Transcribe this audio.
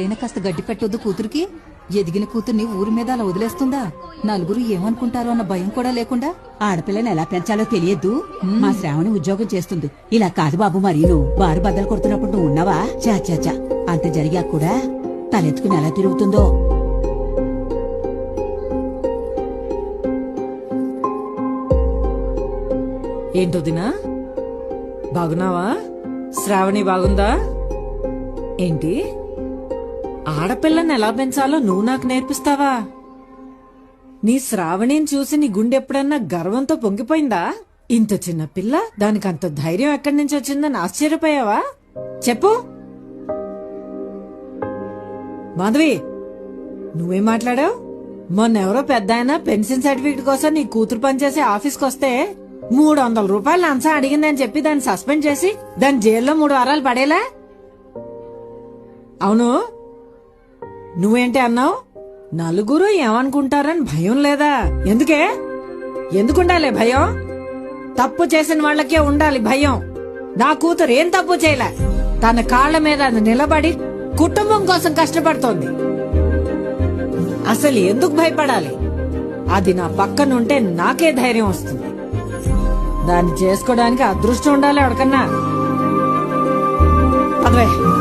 అయినా కాస్త గడ్డి పెట్టొద్దు కూతురికి. ఎదిగిన కూతుర్ని ఊరి మీద అలా వదిలేస్తుందా? నలుగురు ఏమనుకుంటారో అన్న భయం కూడా లేకుండా ఆడపిల్లని ఎలా పెంచాలో తెలియద్దు. మా శ్రావణి ఉద్యోగం చేస్తుంది. ఇలా కాదు బాబు మరి నువ్వు బారు బద్దలు కొడుతున్నప్పుడు నువ్వు ఉన్నావా? చా చా చా అంత జరిగా కూడా తలెత్తుకుని ఎలా తిరుగుతుందో? ఏంటొదినా బాగున్నావా? శ్రావణి బాగుందా? ఏంటి? ఆడపిల్లని ఎలా పెంచాలో నువ్వు నాకు నేర్పిస్తావా? నీ శ్రావణిని చూసి నీ గుండె ఎప్పుడన్నా గర్వంతో పొంగిపోయిందా? ఇంత చిన్న పిల్ల దానికి అంత ధైర్యం ఎక్కడి నుంచి వచ్చిందని ఆశ్చర్యపోయావా? చెప్పు. మాధవి నువ్వేం మాట్లాడావు? మొన్న ఎవరో పెద్ద ఆయన పెన్షన్ సర్టిఫికేట్ కోసం నీ కూతురు పనిచేసే ఆఫీస్కి వస్తే మూడు వందల రూపాయలు లంచం అడిగిందని చెప్పి దాన్ని సస్పెండ్ చేసి దాని జైల్లో మూడు వారాలు పడేలా? అవును నువ్వేంటి అన్నావు? నలుగురు ఏమనుకుంటారని భయం లేదా? ఎందుకే? ఎందుకుండాలి భయం? తప్పు చేసిన వాళ్ళకే ఉండాలి భయం. నా కూతురు ఏం తప్పు చేయలే? తన కాళ్ళ మీద అది నిలబడి కుటుంబం కోసం కష్టపడుతోంది. అసలు ఎందుకు భయపడాలి? అది నా పక్కనుంటే నాకే ధైర్యం వస్తుంది. దాన్ని చేసుకోవడానికి అదృష్టం ఉండాలి ఎవరికన్నా. పదవే.